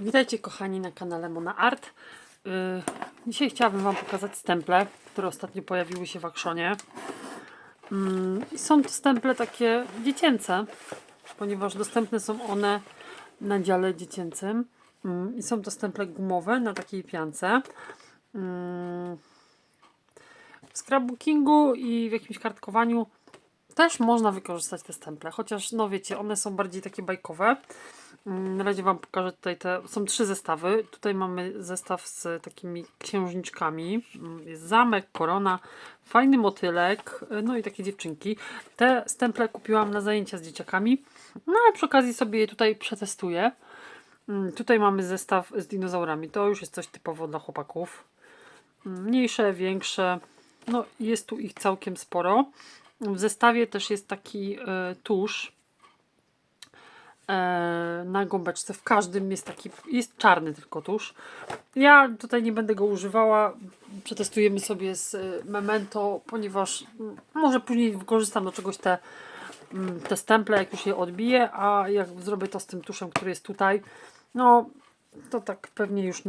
Witajcie kochani na kanale Mona Art. Yy, dzisiaj chciałabym Wam pokazać stemple, które ostatnio pojawiły się w Akszonie. I są to stemple takie dziecięce, ponieważ dostępne są one na dziale dziecięcym. Yy, I są to stemple gumowe na takiej piance. Yy, w scrapbookingu i w jakimś kartkowaniu też można wykorzystać te stemple, chociaż no wiecie, one są bardziej takie bajkowe. Mm, Na razie Wam pokażę tutaj te, są trzy zestawy. Tutaj mamy zestaw z takimi księżniczkami. Mm, Jest zamek, korona, fajny motylek, y, no i takie dziewczynki. Te stemple kupiłam na zajęcia z dzieciakami, no ale przy okazji sobie je tutaj przetestuję. Mm, Tutaj mamy zestaw z dinozaurami. To już jest coś typowo dla chłopaków. Mniejsze, większe. No jest tu ich całkiem sporo. W zestawie też jest taki e, tusz e, na gąbeczce. W każdym jest taki, jest czarny tylko tusz. Ja tutaj nie będę go używała. Przetestujemy sobie z e, Memento, ponieważ mm, może później wykorzystam do czegoś te, mm, te stemple, jak już je odbiję, a jak zrobię to z tym tuszem, który jest tutaj, no to tak pewnie już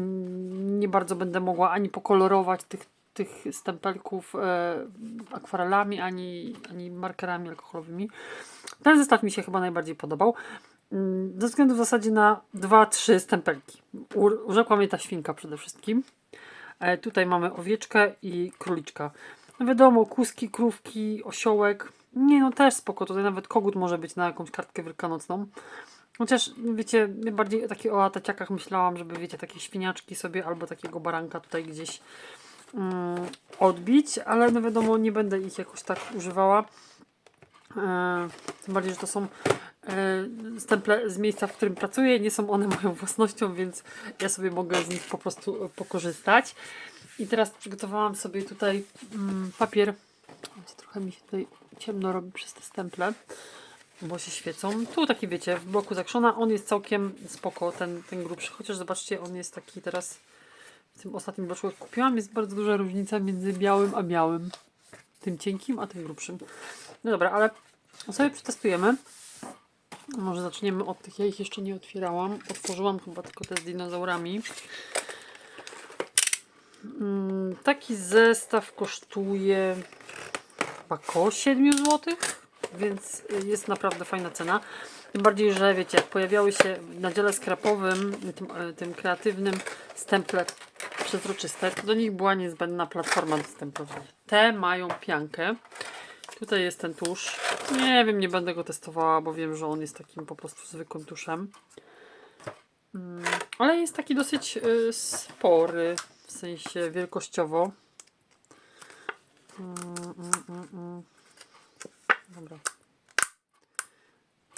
nie bardzo będę mogła ani pokolorować tych, tych stempelków e, akwarelami, ani, ani markerami alkoholowymi. Ten zestaw mi się chyba najbardziej podobał. Mm, Ze względu w zasadzie na dwa, trzy stempelki. U- Urzekła mnie ta świnka przede wszystkim. E, tutaj mamy owieczkę i króliczka. No wiadomo, kuski, krówki, osiołek. Nie no, też spoko. Tutaj nawet kogut może być na jakąś kartkę wielkanocną. Chociaż, wiecie, bardziej takie o ataciakach myślałam, żeby, wiecie, takie świniaczki sobie albo takiego baranka tutaj gdzieś mm, odbić, ale no wiadomo, nie będę ich jakoś tak używała. E, tym bardziej, że to są stemple z miejsca, w którym pracuję. Nie są one moją własnością, więc ja sobie mogę z nich po prostu e, pokorzystać. I teraz przygotowałam sobie tutaj mm, papier. Trochę mi się tutaj ciemno robi przez te stemple, bo się świecą. Tu taki wiecie, w bloku zakrzona. On jest całkiem spoko, ten, ten grubszy. Chociaż zobaczcie, on jest taki teraz w tym ostatnim bloczku, jak kupiłam, jest bardzo duża różnica między białym a białym. Tym cienkim, a tym grubszym. No dobra, ale sobie przetestujemy. Może zaczniemy od tych. Ja ich jeszcze nie otwierałam. Otworzyłam chyba tylko te z dinozaurami. Mm, Taki zestaw kosztuje chyba koło 7 zł, więc jest naprawdę fajna cena. Tym bardziej, że wiecie, jak pojawiały się na dziale skrapowym, tym, e, tym kreatywnym stemple przezroczyste, to do nich była niezbędna platforma do. Te mają piankę. Tutaj jest ten tusz. Nie wiem, nie będę go testowała, bo wiem, że on jest takim po prostu zwykłym tuszem. Mm, Ale jest taki dosyć y, spory, w sensie wielkościowo. Mm, mm. Dobra.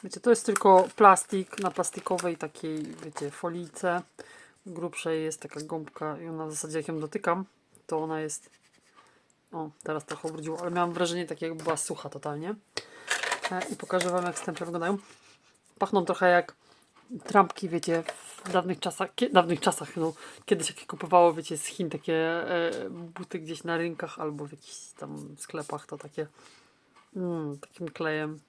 Wiecie, to jest tylko plastik na plastikowej takiej, wiecie, folijce. Grubszej jest taka gąbka i ona w zasadzie jak ją dotykam, to ona jest o, teraz trochę ubrudziło, ale miałam wrażenie takie, jakby była sucha totalnie. E, I pokażę Wam, jak stemple wyglądają. Pachną trochę jak trampki, wiecie, w dawnych czasach, dawnych czasach, no, kiedyś jak kupowało, wiecie, z Chin takie e, buty gdzieś na rynkach albo w jakichś tam sklepach, to takie mm, takim klejem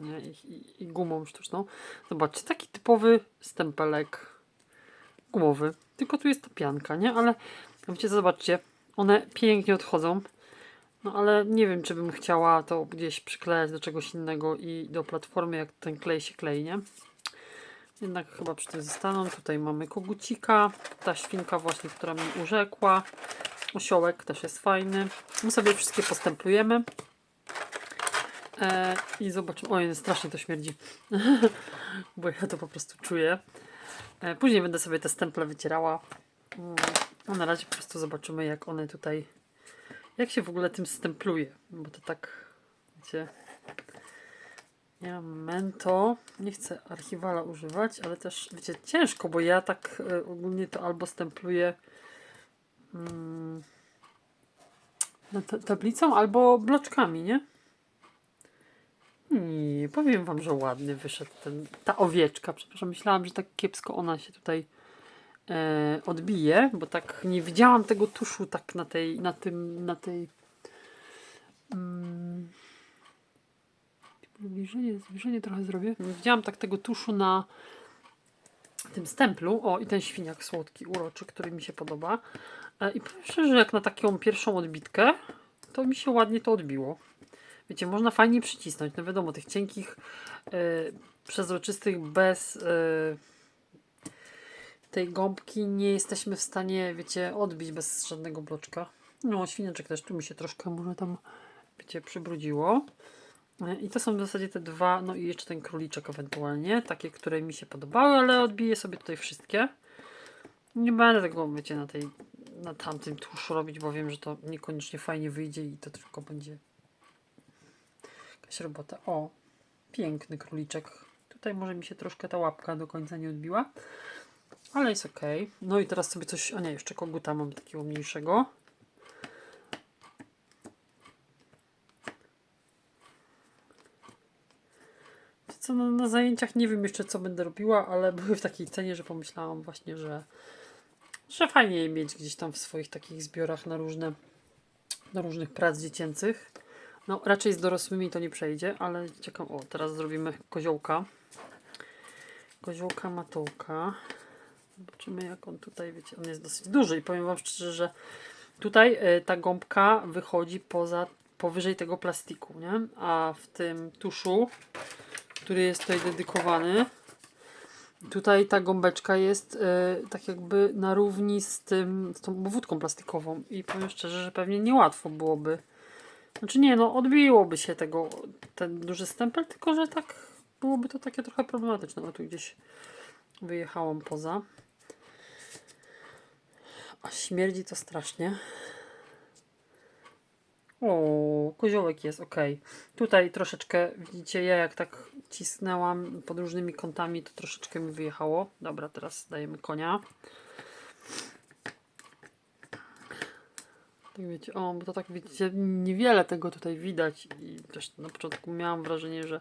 nie, i, i, i gumą sztuczną. Zobaczcie, taki typowy stempelek gumowy, tylko tu jest ta pianka, nie? Ale wiecie, zobaczcie, one pięknie odchodzą. No ale nie wiem, czy bym chciała to gdzieś przyklejać do czegoś innego i do platformy, jak ten klej się klei, nie? Jednak chyba przy tym zostaną. Tutaj mamy kogucika, ta świnka właśnie, która mi urzekła. Osiołek też jest fajny. My sobie wszystkie postemplujemy. E, I zobaczymy. Oj, strasznie to śmierdzi. Bo ja to po prostu czuję. E, później będę sobie te stemple wycierała. A na razie po prostu zobaczymy, jak one tutaj jak się w ogóle tym stempluje? Bo to tak, wiecie, ja mento, nie chcę archiwala używać, ale też, wiecie, ciężko, bo ja tak e, ogólnie to albo stempluję mm, ta- tablicą, albo bloczkami, nie? Nie, powiem wam, że ładny wyszedł ten, ta owieczka. Przepraszam, myślałam, że tak kiepsko ona się tutaj e, odbije, bo tak nie widziałam tego tuszu tak na tej, na tym, na tej mm, zbliżenie, zbliżenie trochę zrobię. Nie widziałam tak tego tuszu na tym stemplu. O, i ten świniak słodki, uroczy, który mi się podoba. E, I powiem szczerze, jak na taką pierwszą odbitkę, to mi się ładnie to odbiło. Wiecie, można fajnie przycisnąć. No wiadomo, tych cienkich, e, przezroczystych, bez e, tej gąbki nie jesteśmy w stanie, wiecie, odbić bez żadnego bloczka. No, świniaczek też tu mi się troszkę może tam, wiecie, przybrudziło. I to są w zasadzie te dwa, no i jeszcze ten króliczek ewentualnie, takie, które mi się podobały, ale odbiję sobie tutaj wszystkie. Nie będę tego, wiecie, na tej, na tamtym tłuszczu robić, bo wiem, że to niekoniecznie fajnie wyjdzie i to tylko będzie jakaś robota. O, piękny króliczek. Tutaj może mi się troszkę ta łapka do końca nie odbiła, ale jest ok. No i teraz sobie coś, a nie, jeszcze koguta mam takiego mniejszego. Co no, na zajęciach nie wiem jeszcze co będę robiła, ale były w takiej cenie, że pomyślałam właśnie, że, że fajnie je mieć gdzieś tam w swoich takich zbiorach na różne do różnych prac dziecięcych. No raczej z dorosłymi to nie przejdzie, ale czekam. O, teraz zrobimy koziołka. Koziołka matołka. Zobaczymy jak on tutaj, wiecie, on jest dosyć duży i powiem wam szczerze, że tutaj y, ta gąbka wychodzi poza, powyżej tego plastiku, nie? A w tym tuszu, który jest tutaj dedykowany, tutaj ta gąbeczka jest y, tak jakby na równi z tym, z tą obwódką plastikową i powiem szczerze, że pewnie niełatwo byłoby znaczy nie, no odbiłoby się tego, ten duży stempel, tylko że tak byłoby to takie trochę problematyczne. No tu gdzieś wyjechałam poza. Śmierdzi to strasznie. O, koziołek jest, ok. Tutaj troszeczkę, widzicie, ja jak tak cisnęłam pod różnymi kątami, to troszeczkę mi wyjechało. Dobra, teraz dajemy konia. Tak wiecie, o, bo to tak widzicie, niewiele tego tutaj widać i też na początku miałam wrażenie, że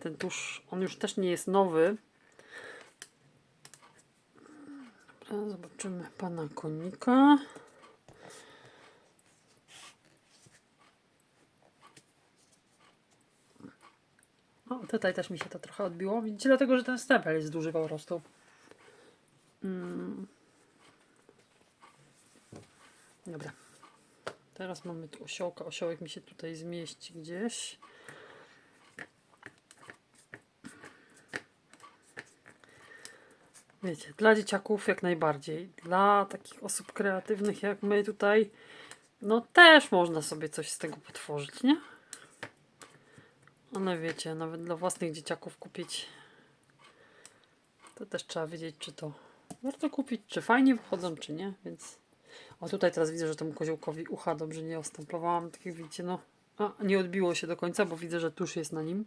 ten tusz, on już też nie jest nowy. Dobra, zobaczymy pana konika. O, tutaj też mi się to trochę odbiło. Widzicie, dlatego, że ten stempel jest duży po prostu. Mm. Dobra. Teraz mamy tu osiołka. Osiołek mi się tutaj zmieści gdzieś. Wiecie, dla dzieciaków jak najbardziej. Dla takich osób kreatywnych jak my tutaj, no też można sobie coś z tego potworzyć, nie? Ale wiecie, nawet dla własnych dzieciaków kupić, to też trzeba wiedzieć, czy to warto kupić, czy fajnie wychodzą, czy nie, więc... O tutaj teraz widzę, że temu koziołkowi ucha dobrze nie ostemplowałam. Tak jak widzicie, no a, nie odbiło się do końca, bo widzę, że tusz jest na nim.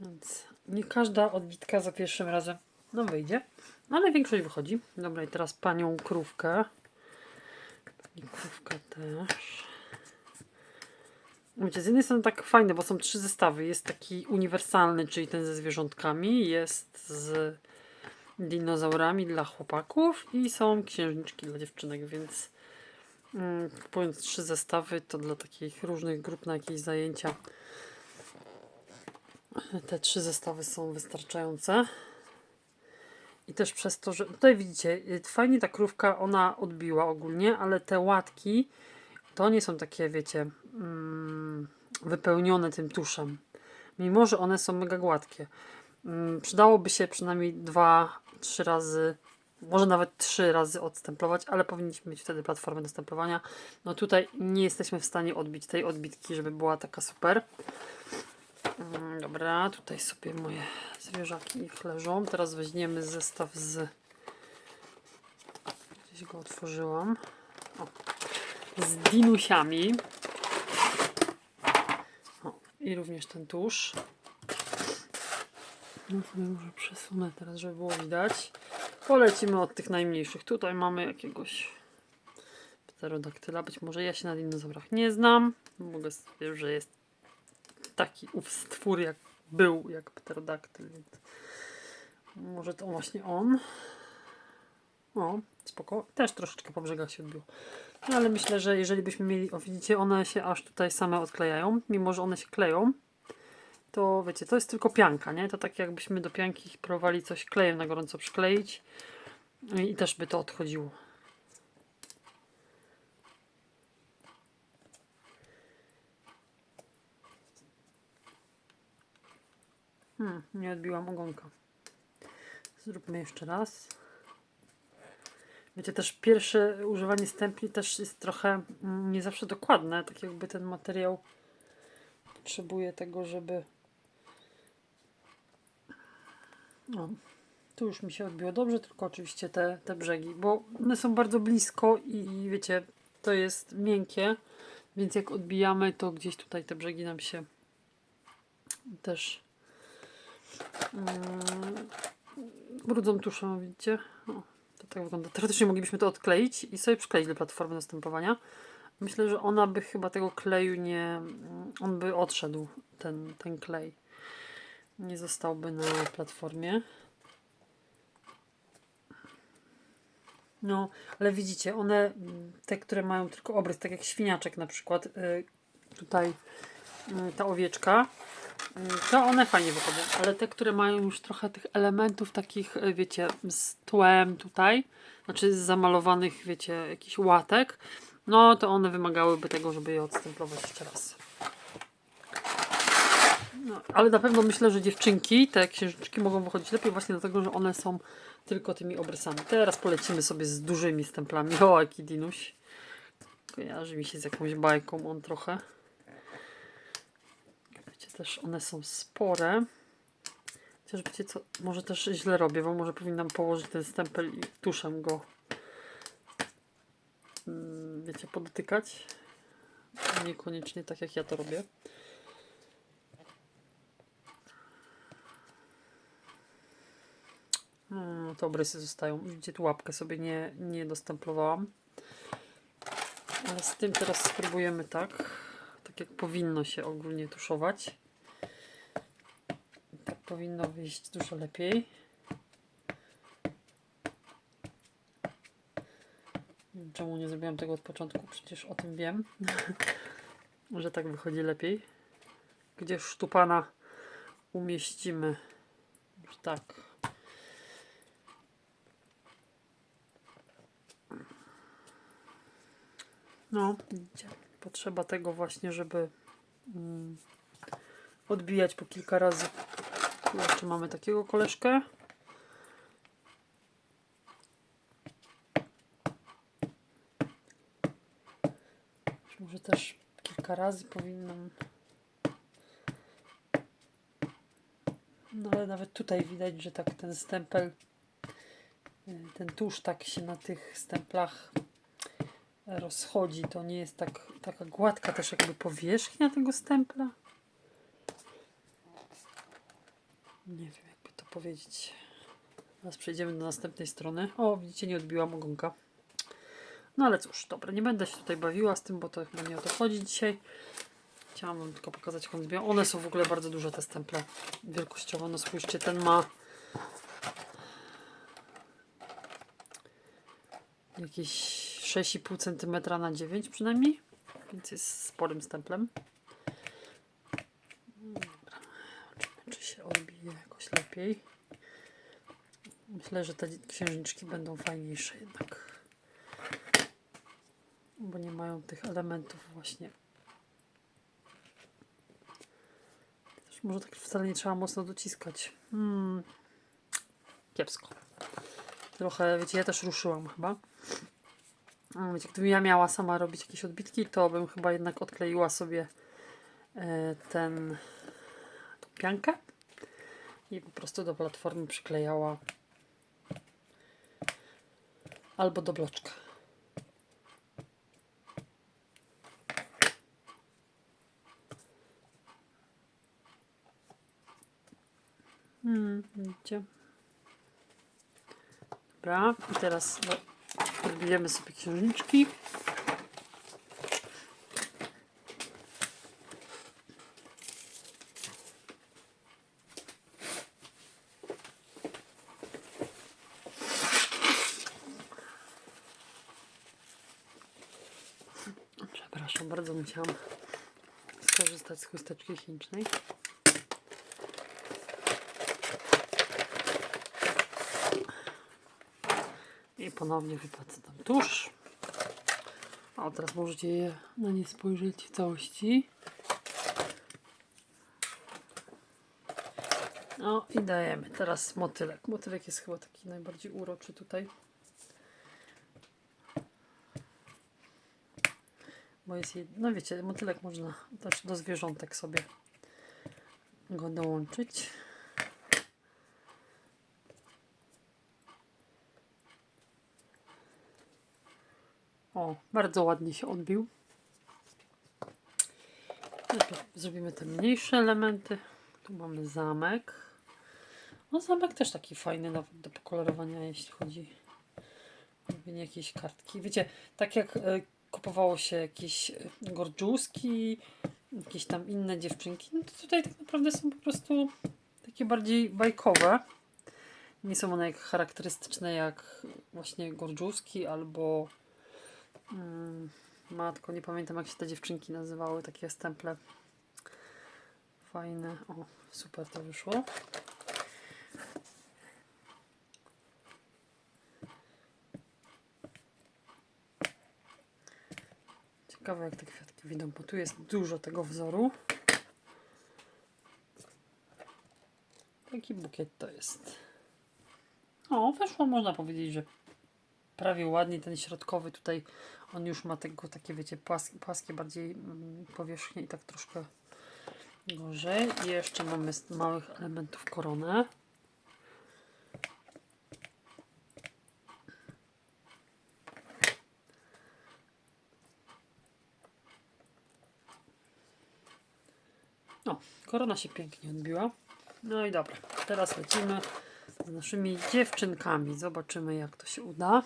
Więc nie każda odbitka za pierwszym razem no wyjdzie, ale większość wychodzi. Dobra, i teraz panią krówkę. Pani krówka też. Wiecie, z jednej strony tak fajne, bo są trzy zestawy. Jest taki uniwersalny, czyli ten ze zwierzątkami, jest z dinozaurami dla chłopaków i są księżniczki dla dziewczynek, więc mm, kupując trzy zestawy, to dla takich różnych grup na jakieś zajęcia te trzy zestawy są wystarczające. I też przez to, że tutaj widzicie, fajnie ta krówka ona odbiła ogólnie, ale te łatki to nie są takie, wiecie, mm, wypełnione tym tuszem. Mimo, że one są mega gładkie. Mm, przydałoby się przynajmniej dwa, trzy razy, może nawet trzy razy odstemplować, ale powinniśmy mieć wtedy platformę do stemplowania. No tutaj nie jesteśmy w stanie odbić tej odbitki, żeby była taka super. Mm, Dobra, tutaj sobie moje zwierzaki niech leżą. Teraz weźmiemy zestaw z... Gdzieś go otworzyłam. O. Z dinusiami. O, I również ten tusz. No sobie może przesunę teraz, żeby było widać. Polecimy od tych najmniejszych. Tutaj mamy jakiegoś pterodaktyla. Być może ja się na dinozaurach nie znam. Mogę stwierdzić, że jest taki ów stwór jak był, jak pterodaktyl, więc może to właśnie on. O, spoko. Też troszeczkę po brzegach się odbiło. No ale myślę, że jeżeli byśmy mieli, o widzicie, one się aż tutaj same odklejają, mimo że one się kleją, to wiecie, to jest tylko pianka, nie? To tak jakbyśmy do pianki próbowali coś klejem na gorąco przykleić i też by to odchodziło. Hmm, nie odbiłam ogonka. Zróbmy jeszcze raz. Wiecie, też pierwsze używanie stempli też jest trochę mm, nie zawsze dokładne, tak jakby ten materiał potrzebuje tego, żeby... No, tu już mi się odbiło dobrze, tylko oczywiście te, te brzegi, bo one są bardzo blisko i wiecie, to jest miękkie, więc jak odbijamy, to gdzieś tutaj te brzegi nam się też brudzą tuszą, widzicie? O, to tak wygląda. Teoretycznie moglibyśmy to odkleić i sobie przykleić do platformy następowania. Myślę, że ona by chyba tego kleju nie... On by odszedł, ten, ten klej. Nie zostałby na platformie. No, ale widzicie, one, mm, te, które mają tylko obrys, tak jak świniaczek na przykład, y, tutaj y, ta owieczka, to one fajnie wychodzą, ale te, które mają już trochę tych elementów takich, y, wiecie, z tłem tutaj, znaczy z zamalowanych, wiecie, jakiś łatek, no to one wymagałyby tego, żeby je odstemplować jeszcze raz. No, ale na pewno myślę, że dziewczynki, te księżniczki mogą wychodzić lepiej właśnie dlatego, że one są tylko tymi obrysami. Teraz polecimy sobie z dużymi stemplami. O, jaki dinuś. Kojarzy mi się z jakąś bajką on trochę. Też one są spore. Chociaż wiecie co, może też źle robię, bo może powinnam położyć ten stempel i tuszem go mm, wiecie, podotykać. Niekoniecznie tak jak ja to robię. No, to obrysy zostają. Widzicie, tu łapkę sobie nie, nie dostemplowałam. Ale z tym teraz spróbujemy tak. Tak jak powinno się ogólnie tuszować. Powinno wyjść dużo lepiej. Czemu nie zrobiłam tego od początku? Przecież o tym wiem, że tak wychodzi lepiej. Gdzie sztupana umieścimy? Już tak. No, widzicie, potrzeba tego właśnie, żeby mm, odbijać po kilka razy. Jeszcze mamy takiego koleżkę. Może też kilka razy powinnam. No ale nawet tutaj widać, że tak ten stempel, y, ten tusz tak się na tych stemplach rozchodzi. To nie jest tak, taka gładka też jakby powierzchnia tego stempla. Nie wiem jakby to powiedzieć. Teraz przejdziemy do następnej strony. O, widzicie, nie odbiłam ogonka. No ale cóż, dobra, nie będę się tutaj bawiła z tym, bo to chyba nie o to chodzi dzisiaj. Chciałam wam tylko pokazać, jak one zbiją. One są w ogóle bardzo duże, te stemple. Wielkościowo, no spójrzcie, ten ma jakieś 6,5 cm na 9 przynajmniej, więc jest sporym stemplem. Dobra, zobaczymy, czy się odbije jakoś lepiej. Myślę, że te księżniczki będą fajniejsze jednak, bo nie mają tych elementów właśnie. Też może tak wcale nie trzeba mocno dociskać. Hmm. Kiepsko. Trochę, wiecie, ja też ruszyłam chyba. A, Wiecie, gdybym ja miała sama robić jakieś odbitki, to bym chyba jednak odkleiła sobie e, ten tą piankę i po prostu do platformy przyklejała albo do bloczka. Hmm, widzicie? Dobra, i teraz no, odbijemy sobie księżniczki. musiałam skorzystać z chusteczki chemicznej. I ponownie wypacę tam tusz. A teraz możecie je na nie spojrzeć w całości. No i dajemy teraz motylek. Motylek jest chyba taki najbardziej uroczy tutaj. Bo jest, jed- no wiecie, motylek można też do zwierzątek sobie go dołączyć. O, bardzo ładnie się odbił. Najpierw zrobimy te mniejsze elementy. Tu mamy zamek. No zamek też taki fajny do pokolorowania, jeśli chodzi o robienie kartki. Wiecie, tak jak e, kupowało się jakieś e, gorczuski, jakieś tam inne dziewczynki, no to tutaj tak naprawdę są po prostu takie bardziej bajkowe. Nie są one jak charakterystyczne jak właśnie gorczuski albo mm, matko, nie pamiętam jak się te dziewczynki nazywały, takie stemple fajne. O, super to wyszło. Ciekawe jak te kwiatki widzą, bo tu jest dużo tego wzoru. Taki bukiet to jest. O, weszło można powiedzieć, że prawie ładnie ten środkowy tutaj on już ma tego takie wiecie płaskie, płaskie bardziej mm, powierzchnie i tak troszkę gorzej i jeszcze mamy z małych elementów koronę o, korona się pięknie odbiła no i dobra, teraz lecimy z naszymi dziewczynkami zobaczymy jak to się uda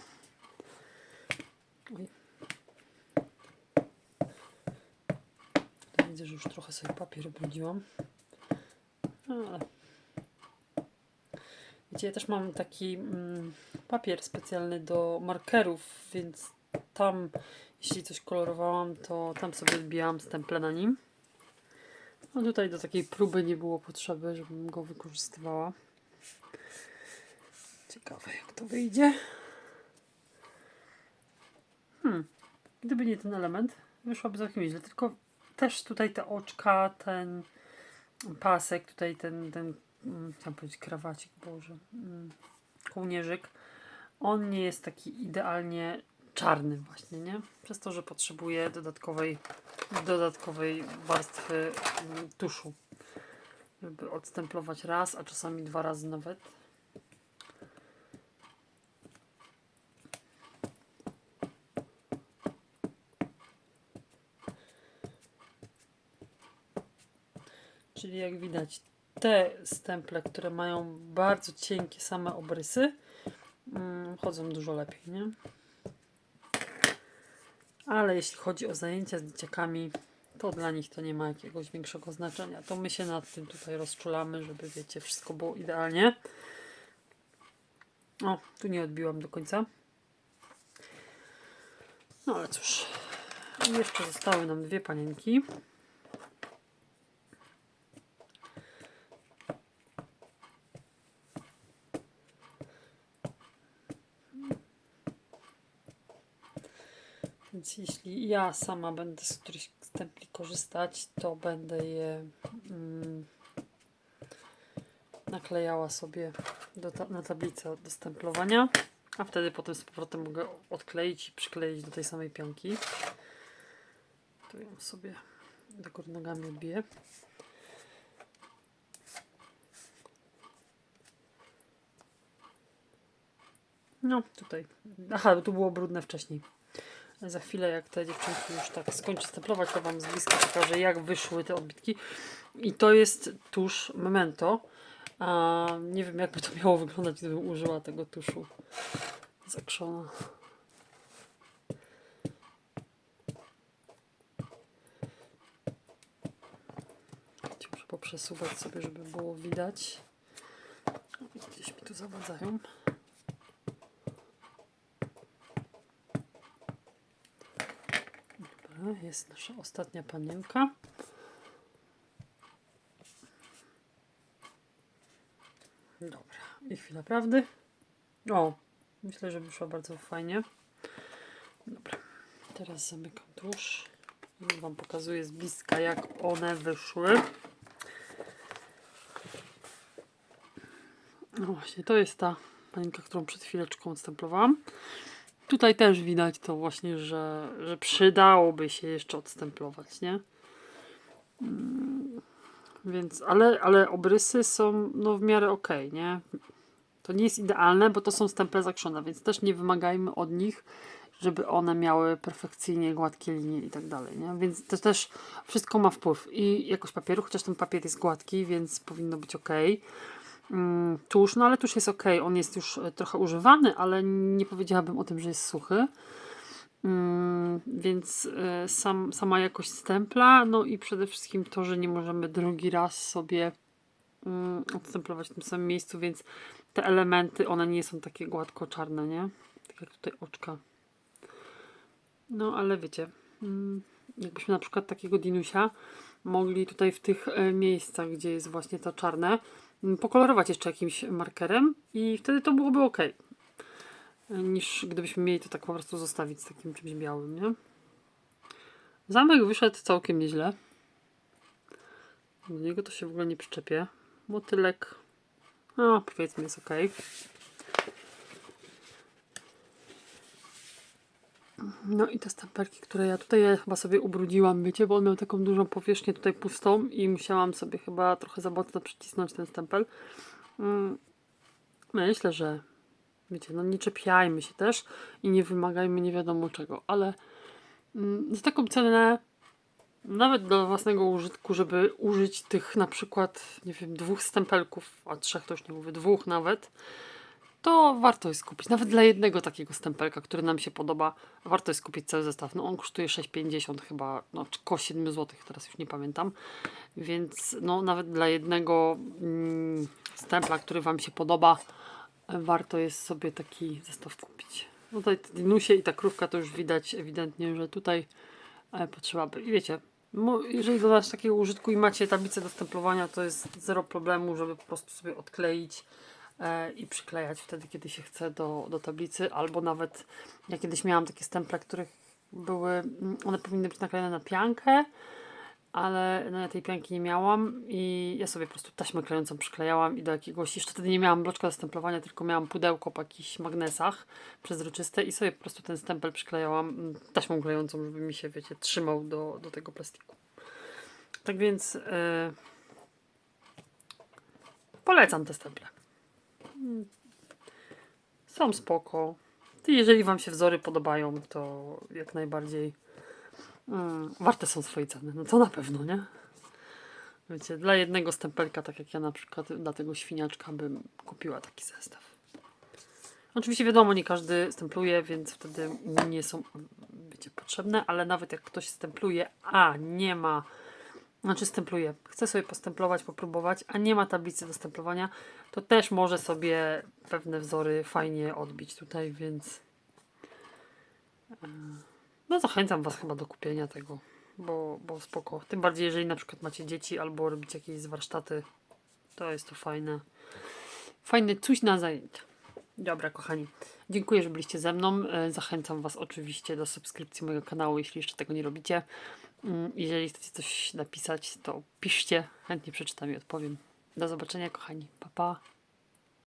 Widzę, że już trochę sobie papier brudziłam. Ale... Wiecie, ja też mam taki mm, papier specjalny do markerów, więc tam, jeśli coś kolorowałam, to tam sobie odbijałam stemple na nim. A tutaj do takiej próby nie było potrzeby, żebym go wykorzystywała. Ciekawe, jak to wyjdzie. Hmm. Gdyby nie ten element, wyszłaby całkiem nieźle. Tylko też tutaj te oczka, ten pasek, tutaj ten, ten mm, chciałam powiedzieć krawacik, Boże, mm, kołnierzyk, on nie jest taki idealnie czarny właśnie, nie? Przez to, że potrzebuje dodatkowej, dodatkowej warstwy mm, tuszu, żeby odstemplować raz, a czasami dwa razy nawet. Czyli jak widać, te stemple, które mają bardzo cienkie same obrysy, mm, chodzą dużo lepiej, nie? Ale jeśli chodzi o zajęcia z dzieciakami, to dla nich to nie ma jakiegoś większego znaczenia. To my się nad tym tutaj rozczulamy, żeby wiecie, wszystko było idealnie. O, tu nie odbiłam do końca. No ale cóż, jeszcze zostały nam dwie panienki. Więc jeśli ja sama będę z którychś stempli korzystać, to będę je mm, naklejała sobie do ta na tablicę do stemplowania, a wtedy potem z powrotem mogę odkleić i przykleić do tej samej pionki. Tu ją sobie do góry nogami odbiję. No, tutaj. Aha, tu było brudne wcześniej. Za chwilę, jak te dziewczynki już tak skończy stemplować, to Wam z bliska pokażę, jak wyszły te odbitki. I to jest tusz Memento. A nie wiem, jakby to miało wyglądać, gdybym użyła tego tuszu z Actiona. Muszę poprzesuwać sobie, żeby było widać. Gdzieś mi tu zawadzają. Dobra, jest nasza ostatnia panienka. Dobra, i chwila prawdy. O, Myślę, że wyszło bardzo fajnie. Dobra, teraz zamykam tusz. I Wam pokazuję z bliska, jak one wyszły. No właśnie, to jest ta paninka, którą przed chwileczką odstemplowałam. Tutaj też widać to właśnie, że, że przydałoby się jeszcze odstemplować, nie? Mm, Więc, ale, ale obrysy są no, w miarę ok, nie? To nie jest idealne, bo to są stemple zakrzone, więc też nie wymagajmy od nich, żeby one miały perfekcyjnie gładkie linie i tak dalej, nie? Więc to też wszystko ma wpływ. I jakość papieru, chociaż ten papier jest gładki, więc powinno być ok. Mm, tusz, no ale tusz jest ok, on jest już e, trochę używany, ale nie powiedziałabym o tym, że jest suchy. Mm, więc e, sam, sama jakość stempla, no i przede wszystkim to, że nie możemy drugi raz sobie mm, odstemplować w tym samym miejscu, więc te elementy, one nie są takie gładko czarne, nie? Tak jak tutaj oczka. No ale wiecie, jakbyśmy na przykład takiego dinusia mogli tutaj w tych e, miejscach, gdzie jest właśnie to czarne, pokolorować jeszcze jakimś markerem i wtedy to byłoby ok. Niż gdybyśmy mieli to tak po prostu zostawić z takim czymś białym, nie? Zamek wyszedł całkiem nieźle. Do niego to się w ogóle nie przyczepię. Motylek, no powiedzmy jest ok. No i te stamperki, które ja tutaj ja chyba sobie ubrudziłam, wiecie, bo on miał taką dużą powierzchnię tutaj pustą i musiałam sobie chyba trochę za mocno przycisnąć ten stempel. Mm, Myślę, że wiecie, no nie czepiajmy się też i nie wymagajmy nie wiadomo czego, ale mm, za taką cenę nawet do własnego użytku, żeby użyć tych na przykład, nie wiem, dwóch stempelków, a trzech to już nie mówię, dwóch nawet, to warto jest kupić. Nawet dla jednego takiego stempelka, który nam się podoba, warto jest kupić cały zestaw. No on kosztuje 6,50 chyba, no koło 7 zł, teraz już nie pamiętam. Więc no nawet dla jednego mm, stempla, który Wam się podoba, warto jest sobie taki zestaw kupić. No tutaj dinusie i ta krówka to już widać ewidentnie, że tutaj e, potrzeba by. I wiecie, jeżeli dodasz takiego użytku i macie tablicę do stemplowania, to jest zero problemu, żeby po prostu sobie odkleić i przyklejać wtedy, kiedy się chce do, do tablicy, albo nawet ja kiedyś miałam takie stemple, których były, mm, one powinny być naklejone na piankę, ale no, ja tej pianki nie miałam i ja sobie po prostu taśmę klejącą przyklejałam i do jakiegoś, jeszcze wtedy nie miałam bloczka do stemplowania, tylko miałam pudełko po jakichś magnesach przezroczyste i sobie po prostu ten stempel przyklejałam mm, taśmą klejącą, żeby mi się, wiecie, trzymał do, do tego plastiku. Tak więc yy, polecam te stemple. Są spoko. Jeżeli Wam się wzory podobają, to jak najbardziej mm, warte są swojej ceny. No to na pewno, nie? Wiecie, dla jednego stempelka, tak jak ja na przykład dla tego świniaczka bym kupiła taki zestaw. Oczywiście wiadomo, nie każdy stempluje, więc wtedy nie są, wiecie, potrzebne, ale nawet jak ktoś stempluje, a nie ma, znaczy stempluje, chce sobie postemplować, popróbować, a nie ma tablicy do stemplowania, to też może sobie pewne wzory fajnie odbić tutaj, więc e, no zachęcam Was chyba do kupienia tego, bo, bo spoko. Tym bardziej, jeżeli na przykład macie dzieci albo robicie jakieś warsztaty, to jest to fajne. Fajne coś na zajęcia. Dobra, kochani. Dziękuję, że byliście ze mną. E, Zachęcam Was oczywiście do subskrypcji mojego kanału, jeśli jeszcze tego nie robicie. Mm, Jeżeli chcecie coś napisać, to piszcie. Chętnie przeczytam i odpowiem. Do zobaczenia, kochani. Pa, pa.